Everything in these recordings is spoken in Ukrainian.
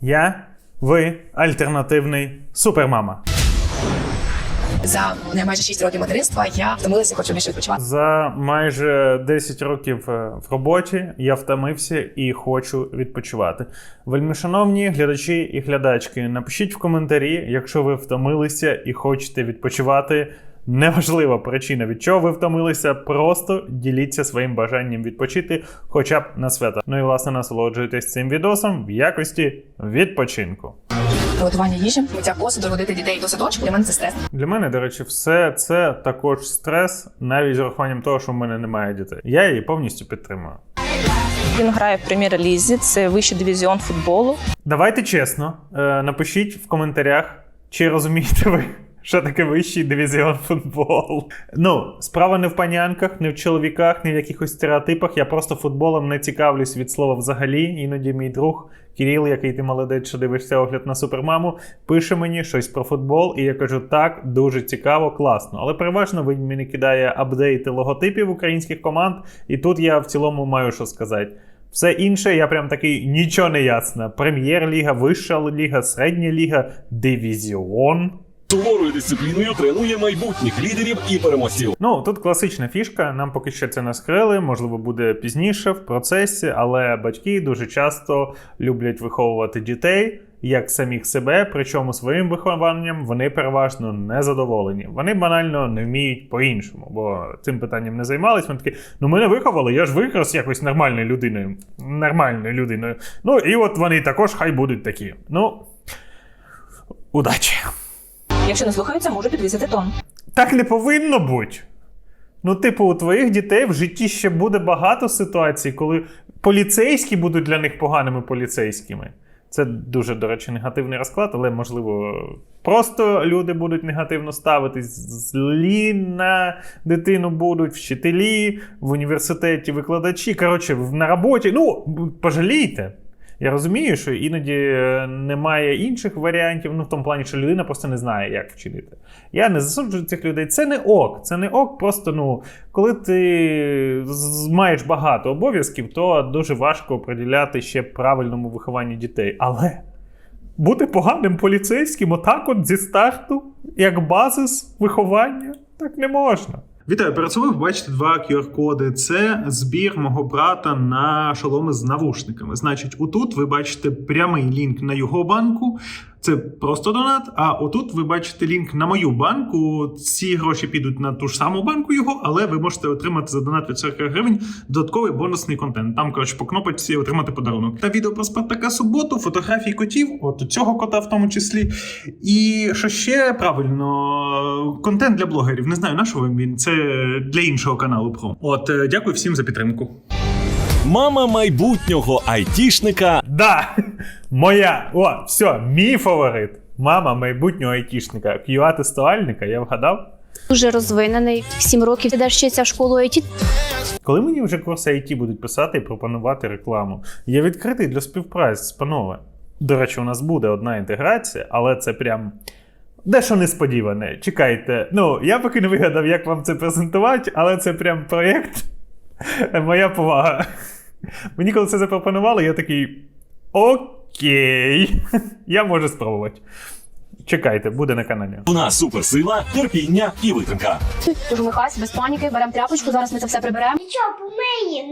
Я, ви, альтернативний супермама. За не майже 6 років материнства я втомилася, хочу більше відпочивати. За майже 10 років е, в роботі я втомився і хочу відпочивати. Вельмишановні глядачі і глядачки, напишіть в коментарі, якщо ви втомилися і хочете відпочивати. Неважлива причина, від чого ви втомилися, просто діліться своїм бажанням відпочити, хоча б на свята. Ну і власне насолоджуйтесь цим відосом в якості відпочинку. Приготування їжі, миття посуду, водити дітей до садочку. Для мене це стрес. Для мене, до речі, все це також стрес, навіть з урахуванням того, що в мене немає дітей. Я її повністю підтримую. Він грає в прем'єр-лізі, це вищий дивізіон футболу. Давайте чесно, е, напишіть в коментарях, чи розумієте ви, що таке вищий дивізіон футболу. Ну, справа не в панянках, не в чоловіках, не в якихось стереотипах. Я просто футболом не цікавлюсь від слова взагалі. Іноді мій друг Кіріл, який ти молодець, що дивишся огляд на супермаму, пише мені щось про футбол, і я кажу: так, дуже цікаво, класно. Але переважно він мені кидає апдейти логотипів українських команд, і тут я в цілому маю що сказати. Все інше, я прям такий нічого не ясно. Прем'єр-ліга, вища ліга, середня ліга, дивізіон. Суворою дисципліною тренує майбутніх лідерів і переможців. Ну, тут класична фішка, нам поки що це не скрили, можливо, буде пізніше в процесі, але батьки дуже часто люблять виховувати дітей як самих себе, причому своїм вихованням вони переважно не задоволені. Вони банально не вміють по-іншому, бо цим питанням не займались. Вони такі, ну мене виховали, я ж вирос якось нормальною людиною. Нормальною людиною. Ну і от вони також хай будуть такі. Ну, удачі! Якщо не слухаються, може підвісити тон. Так не повинно бути. Ну, типу, у твоїх дітей в житті ще буде багато ситуацій, коли поліцейські будуть для них поганими поліцейськими. Це дуже, до речі, негативний розклад, але можливо, просто люди будуть негативно ставитись, злі на дитину будуть, вчителі, в університеті викладачі. Коротше, на роботі. Ну, пожалійте. Я розумію, що іноді е, немає інших варіантів, ну в тому плані, що людина просто не знає, як вчинити. Я не засуджую цих людей. Це не ок. Це не ок. Просто ну, коли ти маєш багато обов'язків, то дуже важко приділяти ще правильному вихованню дітей. Але бути поганим поліцейським, отак от зі старту, як базис виховання, так не можна. Вітаю, перед собою бачите два QR-коди. Це збір мого брата на шоломи з навушниками. Значить, отут ви бачите прямий лінк на його банку. Це просто донат. А отут ви бачите лінк на мою банку. Ці гроші підуть на ту ж саму банку його, але ви можете отримати за донат від 40 гривень додатковий бонусний контент. Там, коротше, по кнопочці отримати подарунок. Та відео про Спартака суботу, фотографії котів, от цього кота в тому числі. І що ще правильно, контент для блогерів. Не знаю, на що вам він. Це для іншого каналу про. От, е, дякую всім за підтримку. Мама майбутнього айтішника Да, моя. О, все, мій фаворит. Мама майбутнього айтішника. QA-тестувальника, я вгадав. Дуже розвинений. Сім років іде вчиться в школу IT. Коли мені вже курси IT будуть писати і пропонувати рекламу, я відкритий для співпраці, панове. До речі, у нас буде одна інтеграція, але це прям дещо несподіване. Чекайте, ну я поки не вигадав, як вам це презентувати, але це прям проєкт. Моя повага. Мені коли це запропонували, я такий. Окей, я можу спробувати. Чекайте, буде на каналі. У нас суперсила, терпіння і витримка. Тож вмикайся, без паніки, беремо тряпочку, зараз ми це все приберемо. Нічого, помиє,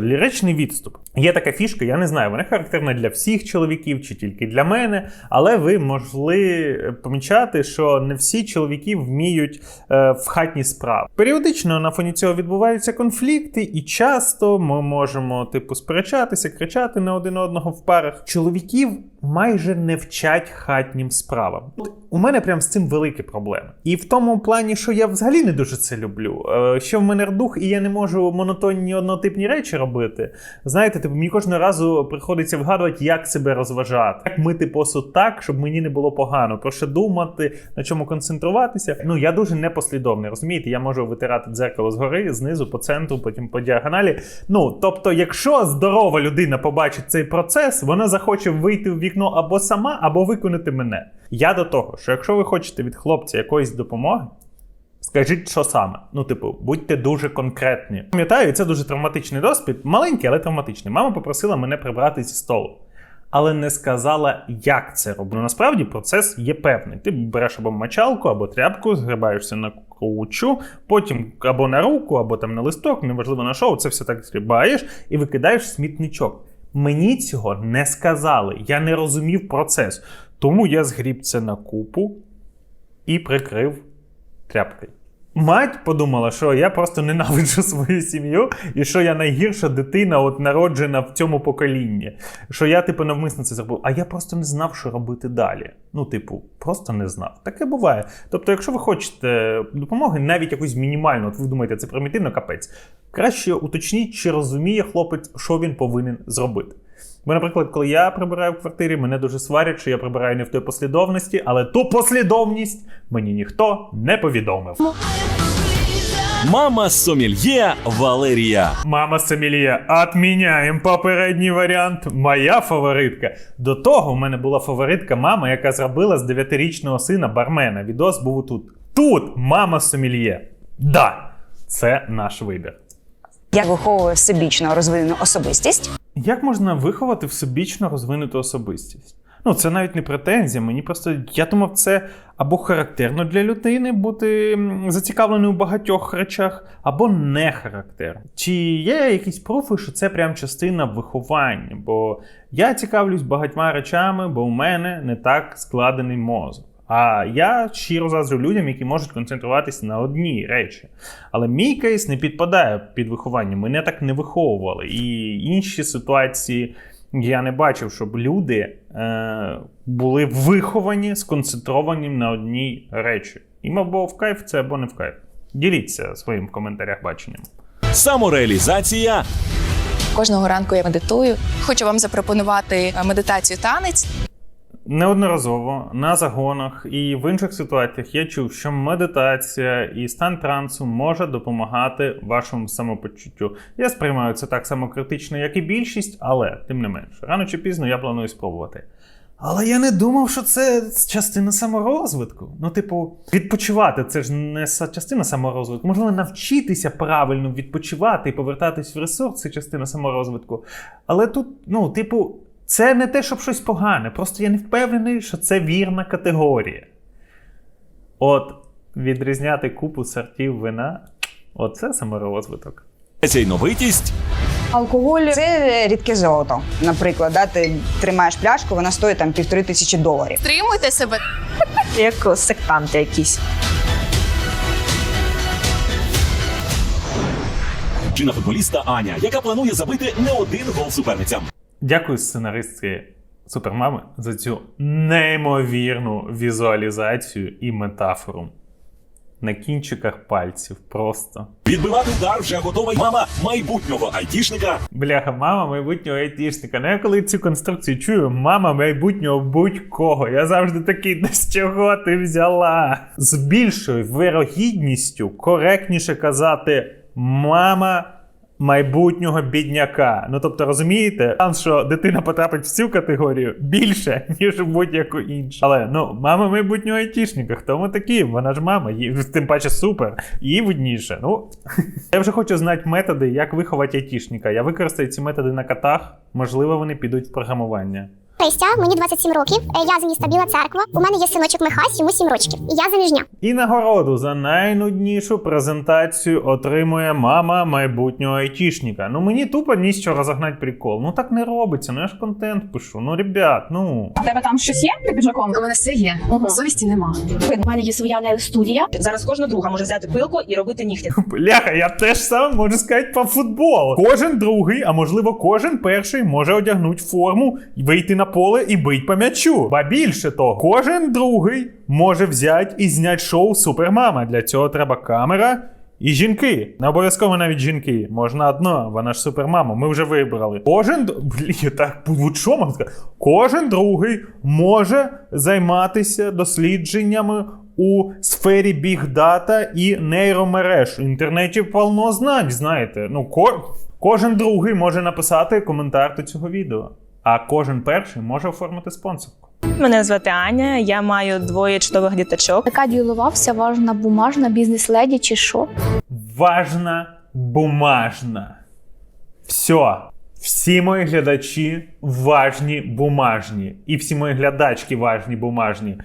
не плач. Ліричний відступ. Є така фішка, я не знаю, вона характерна для всіх чоловіків чи тільки для мене, але ви могли помічати, що не всі чоловіки вміють е, в хатні справи. Періодично на фоні цього відбуваються конфлікти, і часто ми можемо, типу, сперечатися, кричати на один одного в парах. Чоловіків майже не вчать хатнім справам. У мене прям з цим великі проблеми. І в тому плані, що я взагалі не дуже це люблю. Е, що в мене рдух, і я не можу монотонні однотипні речі робити. Знаєте, типу, мені кожного разу приходиться вгадувати, як себе розважати, як мити посуд так, щоб мені не було погано, про що думати, на чому концентруватися. Ну я дуже непослідовний, розумієте? Я можу витирати дзеркало згори, знизу, по центру, потім по діагоналі. Ну тобто, якщо здорова людина побачить цей процес, вона захоче вийти в вікно або сама, або виконати мене. Я до того, що якщо ви хочете від хлопця якоїсь допомоги. Скажіть, що саме? Ну, типу, будьте дуже конкретні. Пам'ятаю, це дуже травматичний досвід, маленький, але травматичний. Мама попросила мене прибрати зі столу. але не сказала, як це. Ну, насправді процес є певний. Ти береш або мочалку, або тряпку, згрібаєшся на кучу, потім або на руку, або там на листок, неважливо на що, це все так згрібаєш і викидаєш смітничок. Мені цього не сказали. Я не розумів процес. Тому я згріб це на купу і прикрив тряпкою. Мать подумала, що я просто ненавиджу свою сім'ю, і що я найгірша дитина, от народжена в цьому поколінні. Що я, типу, навмисно це зробив. А я просто не знав, що робити далі. Ну, типу, просто не знав. Таке буває. Тобто, якщо ви хочете допомоги, навіть якусь мінімальну, от ви думаєте, це примітивно капець. Краще уточніть, чи розуміє хлопець, що він повинен зробити. Бо, наприклад, коли я прибираю в квартирі, мене дуже сварять, що я прибираю не в той послідовності, але ту послідовність мені ніхто не повідомив. Мама сомельє Валерія. Мама Сомельє, отміняємо попередній варіант. Моя фаворитка. До того в мене була фаворитка мама, яка зробила з 9-річного сина бармена. Відос був тут. Тут мама Сомельє. Да, це наш вибір. Як виховує всебічно розвинену особистість? Як можна виховати всебічно розвинуту особистість? Ну, це навіть не претензія. Мені просто я думав, це або характерно для людини бути зацікавленою у багатьох речах, або не характерно. Чи є якісь пруфи, що це прям частина виховання? Бо я цікавлюсь багатьма речами, бо у мене не так складений мозок. А я щиро заздрю людям, які можуть концентруватися на одній речі. Але мій кейс не підпадає під виховання. Мене так не виховували. І інші ситуації я не бачив, щоб люди е, були виховані, сконцентровані на одній речі. Їм або в кайф це, або не в кайф. Діліться своїм в коментарях баченням. Самореалізація Кожного ранку я медитую. Хочу вам запропонувати е, медитацію танець. Неодноразово на загонах і в інших ситуаціях я чув, що медитація і стан трансу може допомагати вашому самопочуттю. Я сприймаю це так само критично, як і більшість, але тим не менше, рано чи пізно я планую спробувати. Але я не думав, що це частина саморозвитку. Ну, типу, відпочивати це ж не частина саморозвитку. Можливо, навчитися правильно відпочивати і повертатись в ресурс це частина саморозвитку. Але тут, ну, типу, це не те, щоб щось погане. Просто я не впевнений, що це вірна категорія. От відрізняти купу сортів вина оце саморозвиток. цейновитість Алкоголь це рідке золото. Наприклад, да, ти тримаєш пляшку, вона стоїть там півтори тисячі доларів. Стримуйте себе. Як сектанти якісь. Чина футболіста Аня, яка планує забити не один гол суперницям. Дякую сценаристці Супермами за цю неймовірну візуалізацію і метафору. На кінчиках пальців просто. Відбивати удар вже готова мама майбутнього айтішника. Бляха, мама майбутнього айтішника. Ну я коли цю конструкцію чую, мама майбутнього будь-кого. Я завжди такий, «Да з чого ти взяла? З більшою вирогідністю коректніше казати мама. Майбутнього бідняка. Ну тобто, розумієте, шанс, що дитина потрапить в цю категорію більше, ніж в будь-яку іншу. Але ну, мама майбутнього айтішника, хто ми такі? Вона ж мама, їй тим паче супер, їй видніше. Ну я вже хочу знати методи, як виховати айтішника. Я використаю ці методи на котах. Можливо, вони підуть в програмування. Христя, мені 27 років. Е, Я з міста Біла Церква. У мене є синочок Михась, йому 7 років. І я заміжня. І нагороду за найнуднішу презентацію отримує мама майбутнього айтішника. Ну мені тупо ні з чого розогнати прикол. Ну так не робиться. Ну я ж контент пишу. Ну ребят, ну. У тебе там щось є під піджаком? У мене все є. Совісті нема. У мене є своя нейл-студія. Зараз кожна друга може взяти пилку і робити нігті. Бляха, я теж сам можу сказати по футболу. Кожен другий, а можливо, кожен перший може одягнути форму, і вийти на поле і бить по м'ячу. Ба більше того, кожен другий може взяти і зняти шоу Супермама. Для цього треба камера. І жінки, не обов'язково навіть жінки. Можна одна, вона ж супермама. Ми вже вибрали. Кожен блін, так будь-що можна сказати. Кожен другий може займатися дослідженнями у сфері бігдата і нейромереж. В інтернеті повно знань, знаєте. Ну, ко- кожен другий може написати коментар до цього відео, а кожен перший може оформити спонсорку. Мене звати Аня, я маю двоє чудових діточок. Така діловався важна, бумажна, бізнес-леді чи що? Важна бумажна. Все. Всі мої глядачі важні бумажні. І всі мої глядачки важні бумажні.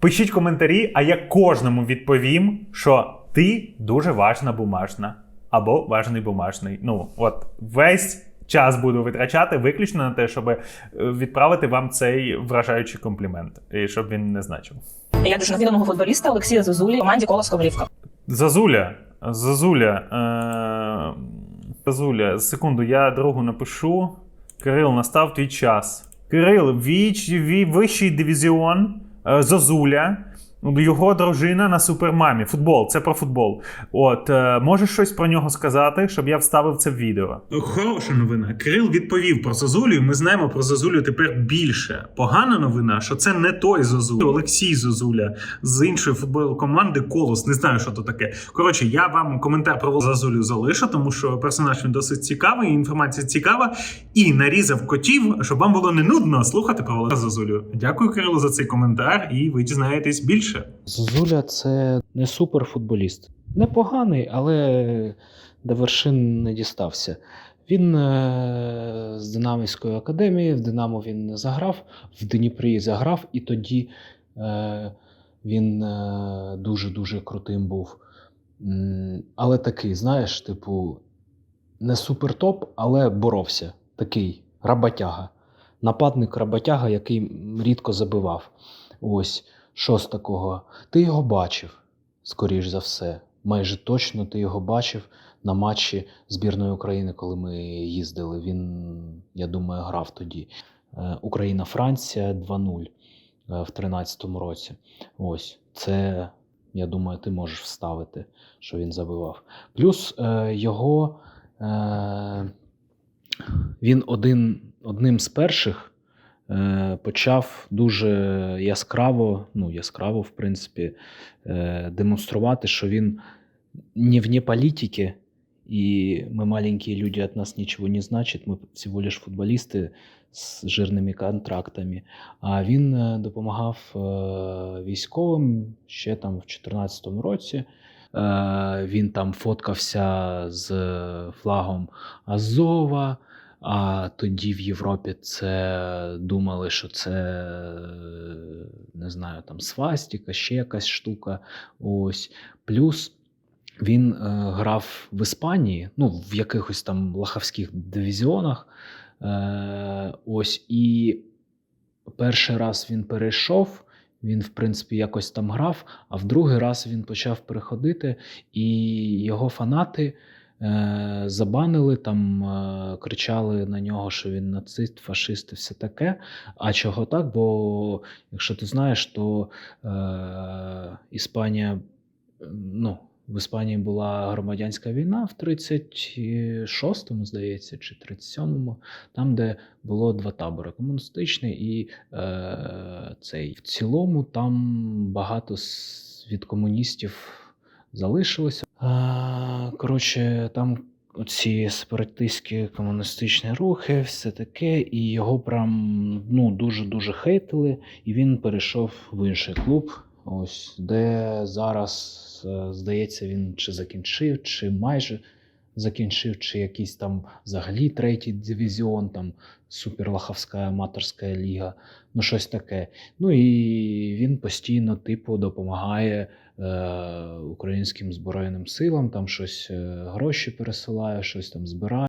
Пишіть коментарі, а я кожному відповім, що ти дуже важна бумажна. Або важний бумажний. Ну, от весь час буду витрачати виключно на те, щоб е, відправити вам цей вражаючий комплімент, і щоб він не значив. Я дуже відомого футболіста Олексія Зозулі в команді Колос Ковалівка. Зазуля. Зазуля. Е... Зазуля, секунду, я другу напишу. Кирил, настав твій час. Кирил, віч, ві, вищий дивізіон. Е, Зазуля. Його дружина на супермамі. Футбол, це про футбол. От, е, можеш щось про нього сказати, щоб я вставив це в відео? Хороша новина. Кирил відповів про Зазулю. Ми знаємо про Зазулю тепер більше. Погана новина, що це не той Зазуля, Олексій Зазуля з іншої футбольної команди Колос. Не знаю, що то таке. Коротше, я вам коментар про Зазулю залишу, тому що персонаж він досить цікавий, інформація цікава. І нарізав котів, щоб вам було не нудно слухати про Зазулю. Дякую, Кирилу, за цей коментар, і ви дізнаєтесь більше. Зозуля це не суперфутболіст. Непоганий, але до вершин не дістався. Він е- з Динамівської академії, в Динамо він не заграв, в Дніпрі заграв, і тоді е- він е- дуже-дуже крутим був. Але такий, знаєш, типу, не супертоп, але боровся. Такий роботяга. Нападник роботяга, який рідко забивав. Ось. Що з такого? Ти його бачив, скоріш за все. Майже точно ти його бачив на матчі збірної України, коли ми їздили. Він, я думаю, грав тоді. Е, Україна-Франція 2-0 е, в 2013 році. Ось це, я думаю, ти можеш вставити, що він забивав. Плюс е, його е, він один, одним з перших почав дуже яскраво, ну яскраво, в принципі, е, демонструвати, що він не вне політики, и мы маленькие люди, от нас ничего не значит, ми всего лишь футболісти з жирними контрактами. А він е, допомагав е, військовим ще там в 2014 році. Е, Він там фоткався з флагом Азова. А тоді в Європі це думали, що це не знаю, там свастіка, ще якась штука. Ось. Плюс він е, грав в Іспанії, ну, в якихось там лахавських дивізіонах. Е, ось і перший раз він перейшов. Він, в принципі, якось там грав, а в другий раз він почав переходити, і його фанати забанили, там е, кричали на нього, що він нацист, фашист і все таке. А чого так? Бо, якщо ти знаєш, то е, Іспанія, е, ну, в Іспанії була громадянська війна в 36-му, здається, чи 37-му, там, де було два табори: комуністичний і е, цей. В цілому там багато від комуністів залишилося. Коротше, там оці сепаратистські комуністичні рухи, все таке, і його прям ну, дуже-дуже хейтили, і він перейшов в інший клуб. Ось де зараз, е, здається, він чи закінчив, чи майже закінчив, чи якийсь там взагалі третій дивізіон, там суперлаховська аматорська ліга, ну щось таке. Ну і він постійно, типу, допомагає е, українським Збройним силам, там щось е, гроші пересилає, щось там збирає.